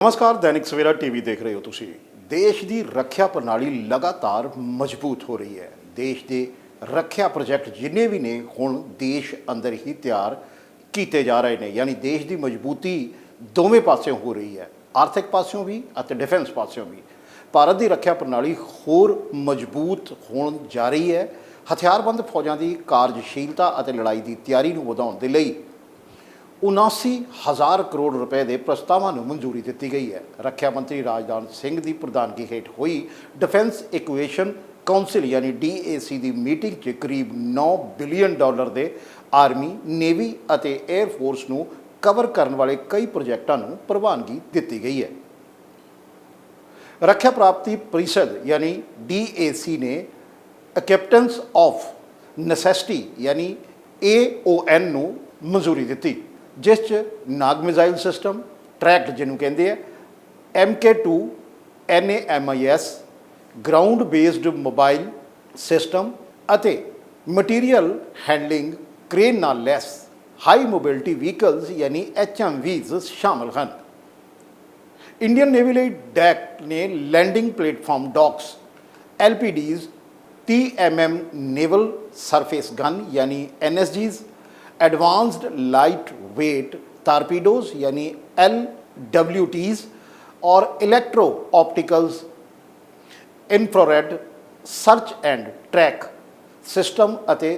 ਨਮਸਕਾਰ, ਦੈਨਿਕ ਸਵੇਰਾ ਟੀਵੀ ਦੇਖ ਰਹੇ ਹੋ ਤੁਸੀਂ। ਦੇਸ਼ ਦੀ ਰੱਖਿਆ ਪ੍ਰਣਾਲੀ ਲਗਾਤਾਰ ਮਜ਼ਬੂਤ ਹੋ ਰਹੀ ਹੈ। ਦੇਸ਼ ਦੇ ਰੱਖਿਆ ਪ੍ਰੋਜੈਕਟ ਜਿੰਨੇ ਵੀ ਨੇ, ਹੁਣ ਦੇਸ਼ ਅੰਦਰ ਹੀ ਤਿਆਰ ਕੀਤੇ ਜਾ ਰਹੇ ਨੇ। ਯਾਨੀ ਦੇਸ਼ ਦੀ ਮਜ਼ਬੂਤੀ ਦੋਵੇਂ ਪਾਸਿਓਂ ਹੋ ਰਹੀ ਹੈ। ਆਰਥਿਕ ਪਾਸਿਓਂ ਵੀ ਅਤੇ ਡਿਫੈਂਸ ਪਾਸਿਓਂ ਵੀ। ਭਾਰਤ ਦੀ ਰੱਖਿਆ ਪ੍ਰਣਾਲੀ ਹੋਰ ਮਜ਼ਬੂਤ ਹੋਣ ਜਾ ਰਹੀ ਹੈ। ਹਥਿਆਰਬੰਦ ਫੌਜਾਂ ਦੀ ਕਾਰਜਸ਼ੀਲਤਾ ਅਤੇ ਲੜਾਈ ਦੀ ਤਿਆਰੀ ਨੂੰ ਵਧਾਉਣ ਦੇ ਲਈ 79000 ਕਰੋੜ ਰੁਪਏ ਦੇ ਪ੍ਰਸਤਾਵਾਂ ਨੂੰ ਮਨਜ਼ੂਰੀ ਦਿੱਤੀ ਗਈ ਹੈ। ਰੱਖਿਆ ਮੰਤਰੀ ਰਾਜਨਾਥ ਸਿੰਘ ਦੀ ਪ੍ਰਧਾਨਗੀ ਹੇਠ ਹੋਈ ਡਿਫੈਂਸ ਇਕੁਏਸ਼ਨ ਕਾਉਂਸਲ ਯਾਨੀ DAC ਦੀ ਮੀਟਿੰਗ 'ਚ ਕਰੀਬ 9 ਬਿਲੀਅਨ ਡਾਲਰ ਦੇ ਆਰਮੀ, ਨੇਵੀ ਅਤੇ 에ਅਰ ਫੋਰਸ ਨੂੰ ਕਵਰ ਕਰਨ ਵਾਲੇ ਕਈ ਪ੍ਰੋਜੈਕਟਾਂ ਨੂੰ ਪ੍ਰਵਾਨਗੀ ਦਿੱਤੀ ਗਈ ਹੈ। ਰੱਖਿਆ ਪ੍ਰਾਪਤੀ ਪਰਿਸ਼ਦ, ਯਾਨੀ DAC ਨੇ ਕੈਪਟਨਸ ਆਫ ਨੈਸੈਸਿਟੀ ਯਾਨੀ AON ਨੂੰ ਮਨਜ਼ੂਰੀ ਦਿੱਤੀ। ਜਿਸ ਚ ਨਾਗ ਮਿਜ਼ਾਈਲ ਸਿਸਟਮ ਟਰੈਕਡ ਜਿਹਨੂੰ ਕਹਿੰਦੇ ਆ MK2 NAMIS ground based mobile system ਅਤੇ ਮਟੀਰੀਅਲ ਹੈਂਡਲਿੰਗ ਕ੍ਰੇਨ ਨਾਲ ਲੈਸ ਹਾਈ ਮੋਬਿਲਿਟੀ ਵਹੀਕਲਸ ਯਾਨੀ HMVs ਸ਼ਾਮਲ ਹਨ। ਇੰਡੀਅਨ ਨੇਵੀ ਲਈ ਡੈਕ ਨੇ landing platform docks LPDs 30 mm naval surface gun ਯਾਨੀ NSGs advanced light weight torpedoes ਯਾਨੀ LWTs ਔਰ electro opticals infrared search and track system ਅਤੇ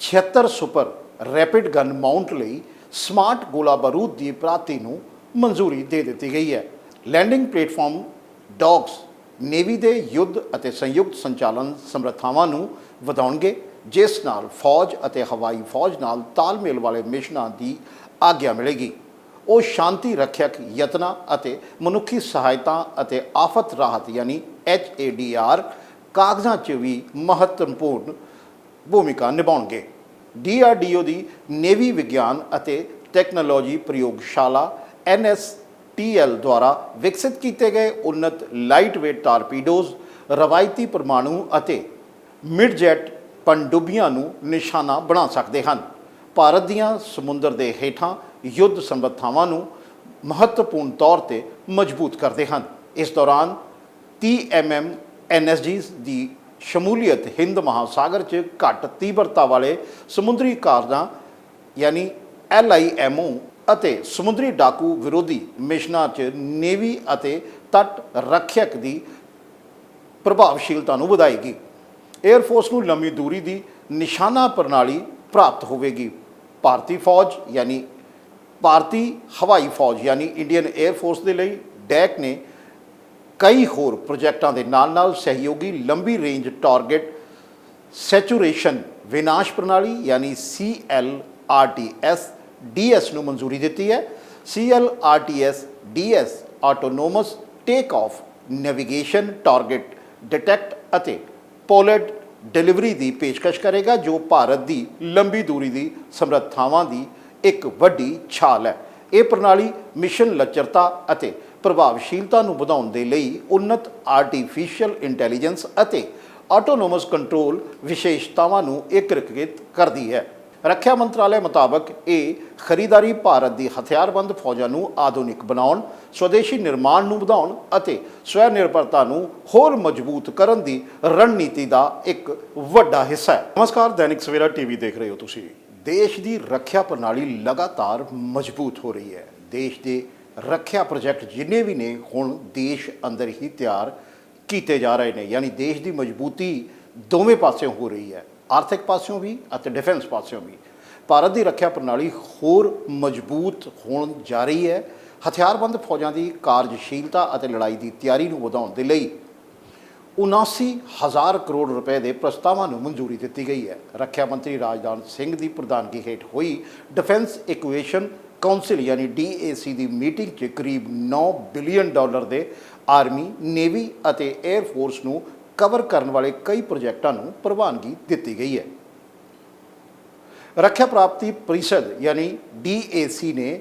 76 ਸੁਪਰ ਰੈਪਿਡ ਗਨ ਮਾਊਂਟ ਲਈ ਸਮਾਰਟ ਗੋਲਾ ਬਾਰੂਦ ਦੀ ਪ੍ਰਾਪਤੀ ਨੂੰ ਮਨਜ਼ੂਰੀ ਦੇ ਦਿੱਤੀ ਗਈ ਹੈ। ਲੈਂਡਿੰਗ ਪਲੇਟਫਾਰਮ ਡੌਗਸ ਨੇਵੀ ਦੇ ਯੁੱਧ ਅਤੇ ਸੰਯੁਕਤ ਸੰਚਾਲਨ ਸਮਰੱਥਾਵਾਂ ਨੂੰ ਵਧਾਉਣਗੇ। ਜਿਸ ਨਾਲ ਫੌਜ ਅਤੇ ਹਵਾਈ ਫੌਜ ਨਾਲ ਤਾਲਮੇਲ ਵਾਲੇ ਮਿਸ਼ਨਾਂ ਦੀ ਆਗਿਆ ਮਿਲੇਗੀ। ਉਹ ਸ਼ਾਂਤੀ ਰੱਖਿਅਕ ਯਤਨਾਂ ਅਤੇ ਮਨੁੱਖੀ ਸਹਾਇਤਾ ਅਤੇ ਆਫਤ ਰਾਹਤ, ਯਾਨੀ HADR ਕਾਗਜ਼ਾਂ 'ਚ ਵੀ ਮਹੱਤਵਪੂਰਨ ਭੂਮਿਕਾ ਨਿਭਾਉਣਗੇ। DRDO ਦੀ ਨੇਵੀ ਵਿਗਿਆਨ ਅਤੇ ਟੈਕਨੋਲੋਜੀ ਪ੍ਰਯੋਗਸ਼ਾਲਾ NSTL ਦੁਆਰਾ ਵਿਕਸਿਤ ਕੀਤੇ ਗਏ ਉન્નਤ ਲਾਈਟਵੇਟ weight ਟਾਰਪੀਡੋਜ਼ ਰਵਾਇਤੀ ਪਰਮਾਣੂ ਅਤੇ ਮਿਡ ਜੈਟ ਪਣਡੁੱਬੀਆਂ ਨੂੰ ਨਿਸ਼ਾਨਾ ਬਣਾ ਸਕਦੇ ਹਨ। ਭਾਰਤ ਦੀਆਂ ਸਮੁੰਦਰ ਦੇ ਹੇਠਾਂ ਯੁੱਧ ਸੰਬੰਧਾਵਾਂ ਨੂੰ ਮਹੱਤਵਪੂਰਨ ਤੌਰ ਤੇ ਮਜ਼ਬੂਤ ਕਰਦੇ ਹਨ। ਇਸ ਦੌਰਾਨ 30 mm NSGs ਦੀ ਸ਼ਮੂਲੀਅਤ ਹਿੰਦ ਮਹਾਸਾਗਰ 'ਚ ਘੱਟ ਤੀਬਰਤਾ ਵਾਲੇ ਸਮੁੰਦਰੀ ਕਾਰਜਾਂ ਯਾਨੀ LIMO ਅਤੇ ਸਮੁੰਦਰੀ ਡਾਕੂ ਵਿਰੋਧੀ ਮਿਸ਼ਨਾਂ 'ਚ ਨੇਵੀ ਅਤੇ ਤੱਟ ਰੱਖਿਅਕ ਦੀ ਪ੍ਰਭਾਵਸ਼ੀਲਤਾ ਨੂੰ ਵਧਾਏਗੀ। 에ਅਰ ਫੋਰਸ ਨੂੰ ਲੰਮੀ ਦੂਰੀ ਦੀ ਨਿਸ਼ਾਨਾ ਪ੍ਰਣਾਲੀ ਪ੍ਰਾਪਤ ਹੋਵੇਗੀ। ਭਾਰਤੀ ਫੌਜ ਯਾਨੀ ਭਾਰਤੀ ਹਵਾਈ ਫੌਜ ਯਾਨੀ ਇੰਡੀਅਨ 에ਅਰ ਫੋਰਸ ਦੇ ਲਈ ਡੈਕ ਨੇ ਕਈ ਹੋਰ ਪ੍ਰੋਜੈਕਟਾਂ ਦੇ ਨਾਲ-ਨਾਲ ਸਹਿਯੋਗੀ ਲੰਬੀ ਰੇਂਜ ਟਾਰਗੇਟ ਸੈਚੂਰੇਸ਼ਨ ਵਿਨਾਸ਼ ਪ੍ਰਣਾਲੀ ਯਾਨੀ CLRTS DS ਨੂੰ ਮਨਜ਼ੂਰੀ ਦਿੱਤੀ ਹੈ। CLRTS DS autonomous take off navigation target detect ਅਤੇ ਪੋਲਟ ਡਿਲੀਵਰੀ ਦੀ ਪੇਸ਼ਕਸ਼ ਕਰੇਗਾ, ਜੋ ਭਾਰਤ ਦੀ ਲੰਬੀ ਦੂਰੀ ਦੀ ਸਮਰੱਥਾਵਾਂ ਦੀ ਇੱਕ ਵੱਡੀ ਛਾਲ ਹੈ। ਇਹ ਪ੍ਰਣਾਲੀ ਮਿਸ਼ਨ ਲਚਰਤਾ ਅਤੇ ਪ੍ਰਭਾਵਸ਼ੀਲਤਾ ਨੂੰ ਵਧਾਉਣ ਦੇ ਲਈ ਉન્નਤ ਆਰਟੀਫੀਸ਼ੀਅਲ ਇੰਟੈਲੀਜੈਂਸ ਅਤੇ ਆਟੋਨੋਮਸ ਕੰਟਰੋਲ ਵਿਸ਼ੇਸ਼ਤਾਵਾਂ ਨੂੰ ਏਕੀਕ੍ਰਿਤ ਕਰਦੀ ਹੈ। ਰੱਖਿਆ ਮੰਤਰਾਲੇ ਮੁਤਾਬਕ ਇਹ ਖਰੀਦਾਰੀ ਭਾਰਤ ਦੀ ਹਥਿਆਰਬੰਦ ਫੌਜਾਂ ਨੂੰ ਆਧੁਨਿਕ ਬਣਾਉਣ ਸਵਦੇਸ਼ੀ ਨਿਰਮਾਣ ਨੂੰ ਵਧਾਉਣ ਅਤੇ ਸਵੈ ਨਿਰਭਰਤਾ ਨੂੰ ਹੋਰ ਮਜ਼ਬੂਤ ਕਰਨ ਦੀ ਰਣਨੀਤੀ ਦਾ ਇੱਕ ਵੱਡਾ ਹਿੱਸਾ ਹੈ। ਨਮਸਕਾਰ ਦੈਨਿਕ ਸਵੇਰਾ ਟੀਵੀ ਦੇਖ ਰਹੇ ਹੋ ਤੁਸੀਂ। ਦੇਸ਼ ਦੀ ਰੱਖਿਆ ਪ੍ਰਣਾਲੀ ਲਗਾਤਾਰ ਮਜ਼ਬੂਤ ਹੋ ਰਹੀ ਹੈ। ਦੇਸ਼ ਦੇ ਰੱਖਿਆ ਪ੍ਰੋਜੈਕਟ ਜਿੰਨੇ ਵੀ ਨੇ ਹੁਣ ਦੇਸ਼ ਅੰਦਰ ਹੀ ਤਿਆਰ ਕੀਤੇ ਜਾ ਰਹੇ ਨੇ। ਯਾਨੀ ਦੇਸ਼ ਦੀ ਮਜ਼ਬੂਤੀ ਦੋਵੇਂ ਪਾਸਿਓਂ ਹੋ ਰਹੀ ਹੈ। ਆਰਥਿਕ ਪਾਸਿਓਂ ਵੀ ਅਤੇ ਡਿਫੈਂਸ ਪਾਸਿਓਂ ਵੀ। ਭਾਰਤ ਦੀ ਰੱਖਿਆ ਪ੍ਰਣਾਲੀ ਹੋਰ ਮਜ਼ਬੂਤ ਹੋਣ ਜਾ ਰਹੀ ਹੈ। ਹਥਿਆਰਬੰਦ ਫੌਜਾਂ ਦੀ ਕਾਰਜਸ਼ੀਲਤਾ ਅਤੇ ਲੜਾਈ ਦੀ ਤਿਆਰੀ ਨੂੰ ਵਧਾਉਣ ਦੇ ਲਈ 79000 ਕਰੋੜ ਰੁਪਏ ਦੇ ਪ੍ਰਸਤਾਵਾਂ ਨੂੰ ਮਨਜ਼ੂਰੀ ਦਿੱਤੀ ਗਈ ਹੈ। ਰੱਖਿਆ ਮੰਤਰੀ ਰਾਜਨਾਥ ਸਿੰਘ ਦੀ ਪ੍ਰਧਾਨਗੀ ਹੇਠ ਹੋਈ ਡਿਫੈਂਸ ਇਕੁਏਸ਼ਨ ਕਾਉਂਸਲ ਯਾਨੀ DAC ਦੀ ਮੀਟਿੰਗ 'ਚ ਕਰੀਬ 9 ਬਿਲੀਅਨ ਡਾਲਰ ਦੇ ਆਰਮੀ, ਨੇਵੀ ਅਤੇ 에ਅਰ ਫੋਰਸ ਨੂੰ ਕਵਰ ਕਰਨ ਵਾਲੇ ਕਈ ਪ੍ਰੋਜੈਕਟਾਂ ਨੂੰ ਪ੍ਰਵਾਨਗੀ ਦਿੱਤੀ ਗਈ ਹੈ। ਰੱਖਿਆ ਪ੍ਰਾਪਤੀ ਪਰਿਸ਼ਦ ਯਾਨੀ DAC ਨੇ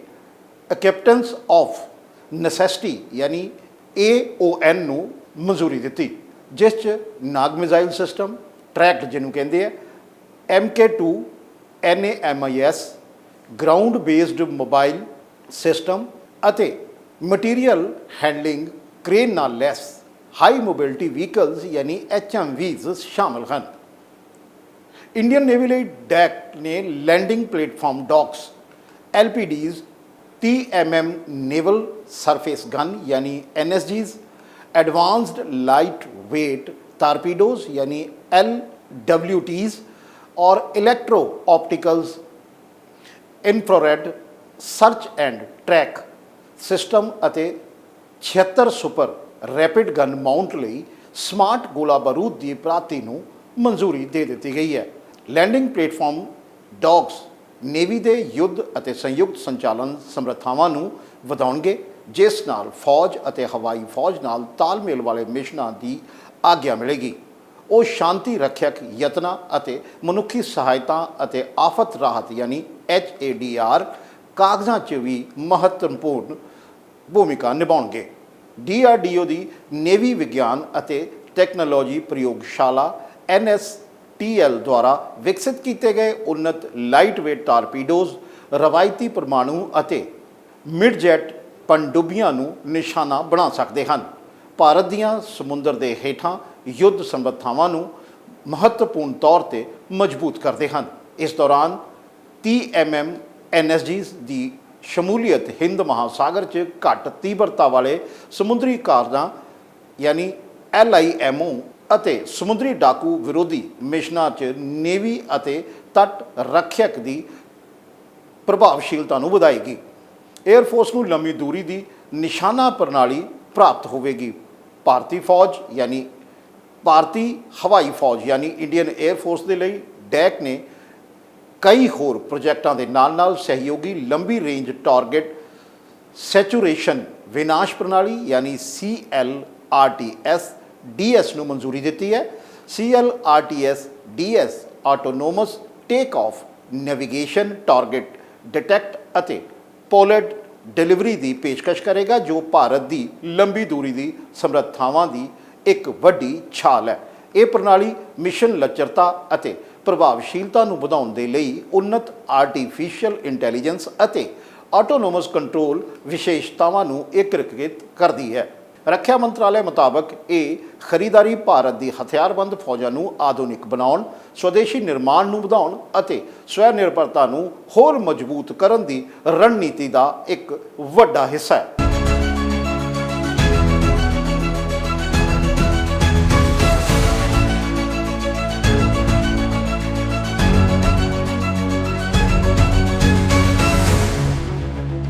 ਅਕੈਪਟੈਂਸ ਆਫ ਨੈਸੈਸਿਟੀ ਯਾਨੀ AON ਨੂੰ ਮਨਜ਼ੂਰੀ ਦਿੱਤੀ, ਜਿਸ 'ਚ ਨਾਗ ਮਿਜ਼ਾਈਲ ਸਿਸਟਮ ਟਰੈਕਟ ਜਿਹਨੂੰ ਕਹਿੰਦੇ ਆ MK2 NAMIS ground based mobile system ਅਤੇ ਮਟੀਰੀਅਲ ਹੈਂਡਲਿੰਗ ਕ੍ਰੇਨ ਨਾਲ ਲੈਸ ਹਾਈ ਮੋਬਿਲਿਟੀ ਵਹੀਕਲਸ ਯਾਨੀ ਐਚਐਮਵੀਜ਼ ਸ਼ਾਮਲ ਹਨ ਇੰਡੀਅਨ ਨੇਵੀ ਲਈ ਡੈਕ ਨੇ landing platform docks LPDs 30 MM naval surface gun ਯਾਨੀ NSGs advanced light weight torpedoes यानी एल और electro opticals infrared search and track system ਅਤੇ 76 ਸੁਪਰ ਰੈਪਿਡ ਗਨ ਮਾਊਂਟ ਲਈ ਸਮਾਰਟ ਗੋਲਾ ਬਾਰੂਦ ਦੀ ਪ੍ਰਾਪਤੀ ਨੂੰ ਮਨਜ਼ੂਰੀ ਦੇ ਦਿੱਤੀ ਗਈ ਹੈ। ਲੈਂਡਿੰਗ ਪਲੇਟਫਾਰਮ ਡੌਗਸ ਨੇਵੀ ਦੇ ਯੁੱਧ ਅਤੇ ਸੰਯੁਕਤ ਸੰਚਾਲਨ ਸਮਰੱਥਾਵਾਂ ਨੂੰ ਵਧਾਉਣਗੇ, ਜਿਸ ਨਾਲ ਫੌਜ ਅਤੇ ਹਵਾਈ ਫੌਜ ਨਾਲ ਤਾਲਮੇਲ ਵਾਲੇ ਮਿਸ਼ਨਾਂ ਦੀ ਆਗਿਆ ਮਿਲੇਗੀ। ਉਹ ਸ਼ਾਂਤੀ ਰੱਖਿਅਕ ਯਤਨਾਂ ਅਤੇ ਮਨੁੱਖੀ ਸਹਾਇਤਾ ਅਤੇ ਆਫਤ ਰਾਹਤ ਯਾਨੀ HADR ਕਾਗਜ਼ਾਂ 'ਚ ਵੀ ਮਹੱਤਵਪੂਰਨ ਭੂਮਿਕਾ ਨਿਭਾਉਣਗੇ। DRDO ਦੀ ਨੇਵੀ ਵਿਗਿਆਨ ਅਤੇ ਟੈਕਨੋਲੋਜੀ ਪ੍ਰਯੋਗਸ਼ਾਲਾ NSTL ਦੁਆਰਾ ਵਿਕਸਿਤ ਕੀਤੇ ਗਏ ਉન્નਤ ਲਾਈਟਵੇਟ ਟਾਰਪੀਡੋਜ਼, ਰਵਾਇਤੀ ਪਰਮਾਣੂ ਅਤੇ ਮਿਡ ਜੈਟ ਪਣਡੁੱਬੀਆਂ ਨੂੰ ਨਿਸ਼ਾਨਾ ਬਣਾ ਸਕਦੇ ਹਨ। ਭਾਰਤ ਦੀਆਂ ਸਮੁੰਦਰ ਦੇ ਹੇਠਾਂ ਯੁੱਧ ਸੰਬੰਧਾਵਾਂ ਨੂੰ ਮਹੱਤਵਪੂਰਨ ਤੌਰ ਤੇ ਮਜ਼ਬੂਤ ਕਰਦੇ ਹਨ। ਇਸ ਦੌਰਾਨ 30 ਐਮਐਮ ਐਨਐਸਜੀਸ ਦੀ ਸ਼ਮੂਲੀਅਤ ਹਿੰਦ ਮਹਾਸਾਗਰ 'ਚ ਘੱਟ ਤੀਬਰਤਾ ਵਾਲੇ ਸਮੁੰਦਰੀ ਕਾਰਜਾਂ ਯਾਨੀ ਐਲਆਈਐਮਓ ਅਤੇ ਸਮੁੰਦਰੀ ਡਾਕੂ ਵਿਰੋਧੀ ਮਿਸ਼ਨਾਂ 'ਚ ਨੇਵੀ ਅਤੇ ਤੱਟ ਰੱਖਿਅਕ ਦੀ ਪ੍ਰਭਾਵਸ਼ੀਲਤਾ ਨੂੰ ਵਧਾਏਗੀ। 에ਅਰ ਫੋਰਸ ਨੂੰ ਲੰਮੀ ਦੂਰੀ ਦੀ ਨਿਸ਼ਾਨਾ ਪ੍ਰਣਾਲੀ ਪ੍ਰਾਪਤ ਹੋਵੇਗੀ। ਭਾਰਤੀ ਫੌਜ, ਯਾਨੀ ਭਾਰਤੀ ਹਵਾਈ ਫੌਜ, ਯਾਨੀ ਇੰਡੀਅਨ 에ਅਰ ਫੋਰਸ ਦੇ ਲਈ ਡੈਕ ਨੇ ਕਈ ਹੋਰ ਪ੍ਰੋਜੈਕਟਾਂ ਦੇ ਨਾਲ-ਨਾਲ ਸਹਿਯੋਗੀ ਲੰਬੀ ਰੇਂਜ ਟਾਰਗੇਟ ਸੈਚੂਰੇਸ਼ਨ ਵਿਨਾਸ਼ ਪ੍ਰਣਾਲੀ, ਯਾਨੀ CLRTS DS ਨੂੰ ਮਨਜ਼ੂਰੀ ਦਿੱਤੀ ਹੈ। CLRTS DS autonomous take off navigation target detect ਅਤੇ ਪੋਲਟ ਡਿਲੀਵਰੀ ਦੀ ਪੇਸ਼ਕਸ਼ ਕਰੇਗਾ, ਜੋ ਭਾਰਤ ਦੀ ਲੰਬੀ ਦੂਰੀ ਦੀ ਸਮਰੱਥਾਵਾਂ ਦੀ ਇੱਕ ਵੱਡੀ ਛਾਲ ਹੈ। ਇਹ ਪ੍ਰਣਾਲੀ ਮਿਸ਼ਨ ਲਚਰਤਾ ਅਤੇ ਪ੍ਰਭਾਵਸ਼ੀਲਤਾ ਨੂੰ ਵਧਾਉਣ ਦੇ ਲਈ ਉન્નਤ ਆਰਟੀਫੀਸ਼ੀਅਲ ਇੰਟੈਲੀਜੈਂਸ ਅਤੇ ਆਟੋਨੋਮਸ ਕੰਟਰੋਲ ਵਿਸ਼ੇਸ਼ਤਾਵਾਂ ਨੂੰ ਏਕੀਕ੍ਰਿਤ ਕਰਦੀ ਹੈ। ਰੱਖਿਆ ਮੰਤਰਾਲੇ ਮੁਤਾਬਕ ਇਹ ਖਰੀਦਾਰੀ ਭਾਰਤ ਦੀ ਹਥਿਆਰਬੰਦ ਫੌਜਾਂ ਨੂੰ ਆਧੁਨਿਕ ਬਣਾਉਣ, ਸਵਦੇਸ਼ੀ ਨਿਰਮਾਣ ਨੂੰ ਵਧਾਉਣ ਅਤੇ ਸਵੈ ਨਿਰਭਰਤਾ ਨੂੰ ਹੋਰ ਮਜ਼ਬੂਤ ਕਰਨ ਦੀ ਰਣਨੀਤੀ ਦਾ ਇੱਕ ਵੱਡਾ ਹਿੱਸਾ ਹੈ।